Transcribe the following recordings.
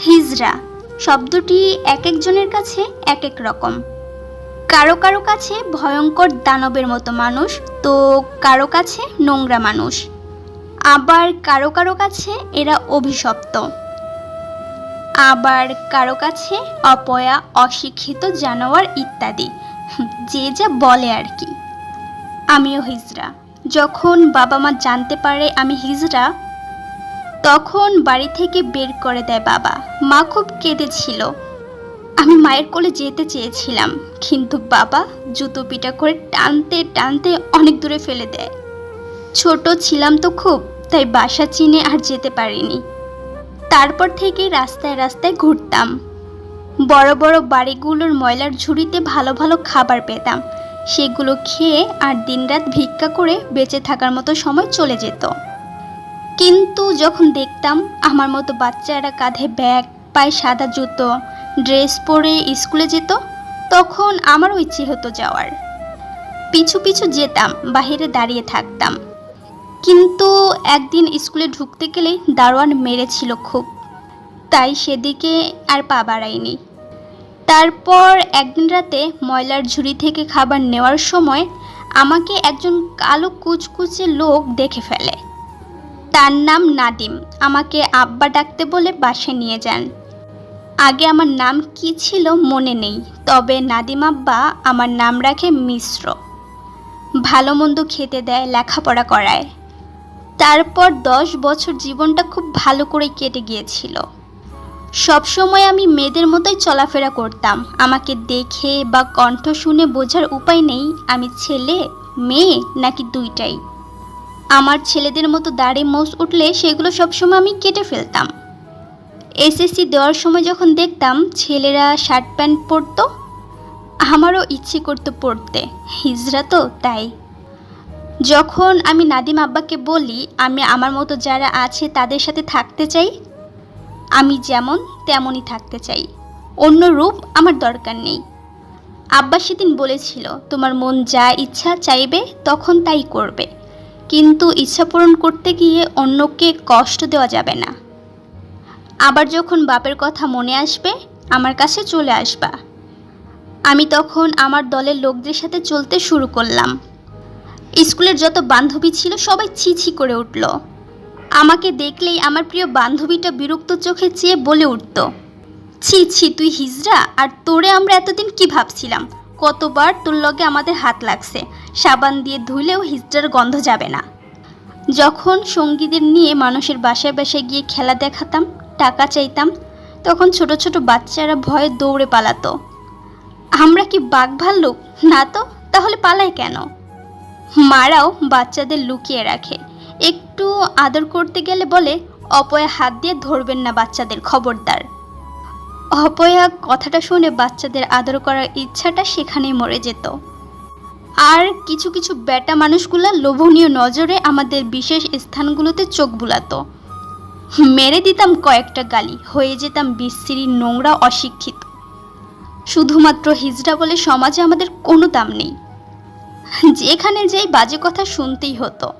হিজরা, শব্দটি এক একজনের কাছে এক এক রকম। কারও কারও কাছে ভয়ঙ্কর দানবের মতো মানুষ, তো কারও কাছে নোংরা মানুষ। আবার কারও কারও কাছে এরা অভিশপ্ত। আবার কারও কাছে অপয়া, অশিক্ষিত জানোয়ার ইত্যাদি। যে যা বলে আর কি। আমিও হিজরা। যখন বাবা মা জানতে পারে আমি হিজরা তখন বাড়ি থেকে বের করে দেয় বাবা। মা খুব কেঁদেছিল। আমি মায়ের কোলে যেতে চেয়েছিলাম, কিন্তু বাবা জুতো পিটা করে টানতে টানতে অনেক দূরে ফেলে দেয়। ছোট ছিলাম তো খুব, তাই বাসা চিনে আর যেতে পারিনি। তারপর থেকে রাস্তায় রাস্তায় ঘুরতাম। বড় বড় বাড়িগুলোর ময়লার ঝুড়িতে ভালো ভালো খাবার পেতাম। সেগুলো খেয়ে আর দিনরাত ভিক্ষা করে বেঁচে থাকার মতো সময় চলে যেত। কিন্তু যখন দেখতাম আমার মতো বাচ্চারা কাঁধে ব্যাগ, পায়ে সাদা জুতো, ড্রেস পরে স্কুলে যেত, তখন আমারও ইচ্ছে হতো যাওয়ার। পিছু পিছু যেতাম বাহিরে দাঁড়িয়ে থাকতাম। কিন্তু একদিন স্কুলে ঢুকতে গেলেই দারোয়ান মেরেছিল খুব। তাই সেদিকে আর পা বাড়াইনি তারপর একদিন রাতে ময়লার ঝুড়ি থেকে খাবার নেওয়ার সময় আমাকে একজন কালো কুচকুচে লোক দেখে ফেলে। তার নাম নাদিম। আমাকে আব্বা ডাকতে বলে বাসে নিয়ে যান। আগে আমার নাম কি ছিল মনে নেই, তবে নাদিম আব্বা আমার নাম রাখে মিশ্র। ভালো মন্দ খেতে দেয়, লেখাপড়া করায়। তারপর দশ বছর জীবনটা খুব ভালো করে কেটে গিয়েছিল। সবসময় আমি মেয়েদের মতোই চলাফেরা করতাম। আমাকে দেখে বা কণ্ঠ শুনে বোঝার উপায় নেই, আমি ছেলে, মেয়ে নাকি দুইটাই। আমার ছেলেদের মতো দাড়ি মোষ উঠলে সেগুলো সবসময় আমি কেটে ফেলতাম। এসএসসি দেওয়ার সময় যখন দেখতাম ছেলেরা শার্ট প্যান্ট পরতো, আমারও ইচ্ছে করতো পড়তে হিজরা তো তাই। যখন আমি নাদিম আব্বাকে বলি, আমি আমার মতো যারা আছে তাদের সাথে থাকতে চাই আমি যেমন তেমনই থাকতে চাই। অন্য রূপ আমার দরকার নেই। আব্বা সেদিন বলেছিল, তোমার মন যা ইচ্ছা চাইবে, তখন তাই করবে। কিন্তু ইচ্ছা পূরণ করতে গিয়ে অন্যকে কষ্ট দেওয়া যাবে না। আবার যখন বাপের কথা মনে আসবে, আমার কাছে চলে আসবা। আমি তখন আমার দলের লোকদের সাথে চলতে শুরু করলাম। স্কুলের যত বান্ধবী ছিল, সবাই ছি করে উঠল। আমাকে দেখলেই আমার প্রিয় বান্ধবীটা বিরক্ত চোখে চেয়ে বলে উঠত, ছি ছি, তুই হিজড়া, আর তোরে আমরা এতদিন কি ভাবছিলাম? কতবার তোর লগে আমাদের হাত লাগছে, সাবান দিয়ে ধুলেও হিজড়ার গন্ধ যাবে না। যখন সঙ্গীদের নিয়ে মানুষের বাসায় বাসায় গিয়ে খেলা দেখাতাম, টাকা চাইতাম, তখন ছোট ছোট বাচ্চারা ভয়ে দৌড়ে পালাতো। আমরা কি বাঘ ভাল্লুক না তো, তাহলে পালাই কেন? মারাও বাচ্চাদের লুকিয়ে রাখে। একটু আদর করতে গেলে বলে, অপয়া হাত দিয়ে ধরবেন না বাচ্চাদের খবরদার। অপয়া কথাটা শুনে বাচ্চাদের আদর করার ইচ্ছাটা সেখানেই মরে যেত। আর কিছু কিছু বেটা মানুষগুলা লোভনীয় নজরে আমাদের বিশেষ স্থানগুলোতে চোখ বুলাতো। মেরে দিতাম কয়েকটা গালি, হয়ে যেতাম বিশ্রী, নোংরা, অশিক্ষিত। শুধুমাত্র হিজড়া বলে সমাজে আমাদের কোনো দাম নেই। যেখানে যাই বাজে কথা শুনতেই হতো।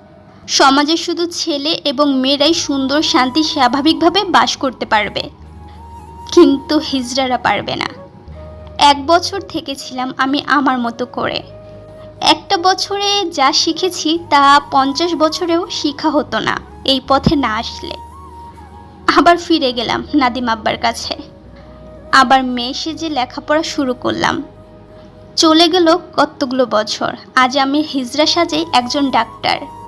সমাজে শুধু ছেলে এবং মেয়েরাই সুন্দর, শান্তি, স্বাভাবিকভাবে বাস করতে পারবে। কিন্তু হিজড়ারা পারবে না। এক বছর থেকেছিলাম আমি আমার মতো করে। একটা বছরে যা শিখেছি তা পঞ্চাশ বছরেও শিখা হতো না এই পথে না আসলে। আবার ফিরে গেলাম নাদিম আব্বার কাছে। আবার মেয়ে সেজে লেখাপড়া শুরু করলাম। চলে গেল কতগুলো বছর। আজ আমি হিজড়া সাজে একজন ডাক্তার।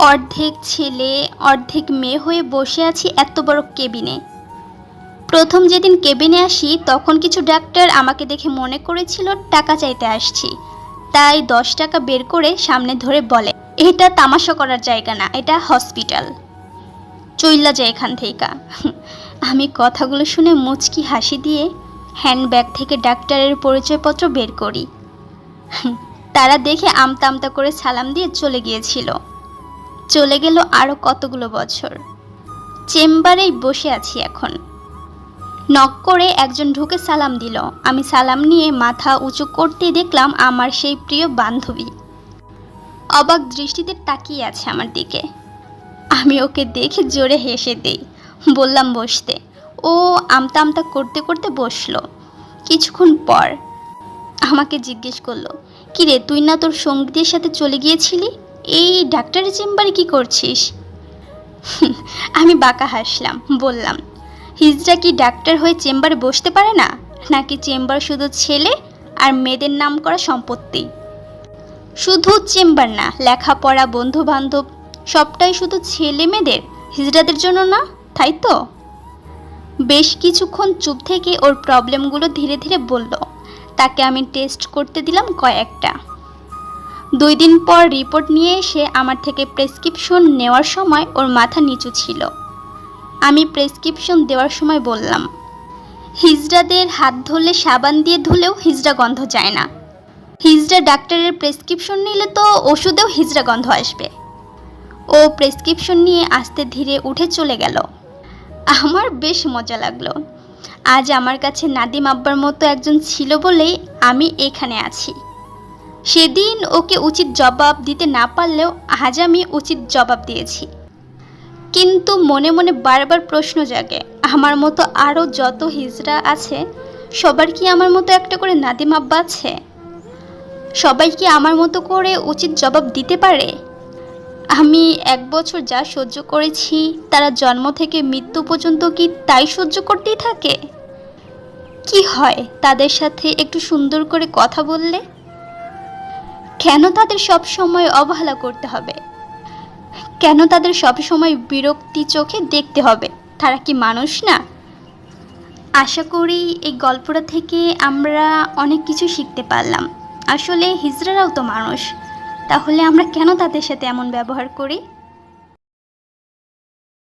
অর্ধেক ছেলে, অর্ধেক মেয়ে হয়ে বসে আছি এত বড় কেবিনে। প্রথম যেদিন কেবিনে আসি, তখন কিছু ডাক্তার আমাকে দেখে মনে করেছিল টাকা চাইতে আসছি। তাই দশ টাকা বের করে সামনে ধরে বলে, এটা তামাশা করার জায়গা না, এটা হসপিটাল। চইল্লা যায় এখান থেকে আমি কথাগুলো শুনে মুচকি হাসি দিয়ে হ্যান্ডব্যাগ থেকে ডাক্তারের পরিচয়পত্র বের করি। তারা দেখে আমতা আমতা করে সালাম দিয়ে চলে গিয়েছিল। চলে গেল আরও কতগুলো বছর। চেম্বারেই বসে আছি এখন। নক করে একজন ঢুকে সালাম দিল। আমি সালাম নিয়ে মাথা উঁচু করতে দেখলাম আমার সেই প্রিয় বান্ধবী। অবাক দৃষ্টিতে তাকিয়ে আছে আমার দিকে। আমি ওকে দেখে জোরে হেসে দেই। বললাম বসতে। ও আমতা আমতা করতে করতে বসল। কিছুক্ষণ পর আমাকে জিজ্ঞেস করল, কিরে, তুই না তোর সঙ্গীদের সাথে চলে গিয়েছিলি? এই ডাক্তারের চেম্বারে কি করছিস? আমি বাঁকা হাসলাম, বললাম হিজড়া কি ডাক্তার হয়ে চেম্বারে বসতে পারে না? নাকি চেম্বার শুধু ছেলে আর মেয়েদের নাম করা সম্পত্তি? শুধু চেম্বার না, লেখাপড়া বন্ধু বান্ধব সবটাই শুধু ছেলে মেয়েদের হিজড়াদের জন্য না, তাই তো? বেশ কিছুক্ষণ চুপ থেকে ওর প্রবলেমগুলো ধীরে ধীরে বলল, তাকে আমি টেস্ট করতে দিলাম কয়েকটা। দুই দিন পর রিপোর্ট নিয়ে এসে আমার থেকে প্রেসক্রিপশন নেওয়ার সময় ওর মাথা নিচু ছিল। আমি প্রেসক্রিপশন দেওয়ার সময় বললাম, হিজড়াদের হাত ধরলে সাবান দিয়ে ধুলেও হিজড়া গন্ধ যায় না। হিজড়া ডাক্তারের প্রেসক্রিপশন নিলে তো ওষুধেও হিজড়া গন্ধ আসবে। ও প্রেসক্রিপশন নিয়ে আস্তে ধীরে উঠে চলে গেল। আমার বেশ মজা লাগল। আজ আমার কাছে নাদিম আব্বার মতো একজন ছিল বলেই আমি এখানে আছি। সেদিন ওকে উচিত জবাব দিতে না পারলেও আজ আমি উচিত জবাব দিয়েছি। কিন্তু মনে মনে বারবার প্রশ্ন জাগে, আমার মতো আরও যত হিজড়া আছে, সবার কি আমার মতো একটা করে নাদিম আব্বা আছে? সবাই কি আমার মতো করে উচিত জবাব দিতে পারে? আমি এক বছর যা সহ্য করেছি, তারা জন্ম থেকে মৃত্যু পর্যন্ত কি তাই সহ্য করতেই থাকে? কি হয় তাদের সাথে একটু সুন্দর করে কথা বললে? কেন তাদের সব সময় অবহেলা করতে হবে? কেন তাদের সব সময় বিরক্তি চোখে দেখতে হবে? তারা কি মানুষ না? আশা করি এই গল্পটা থেকে আমরা অনেক কিছু শিখতে পারলাম। আসলে হিজড়ারাও তো মানুষ। তাহলে আমরা কেন তাদের সাথে এমন ব্যবহার করি?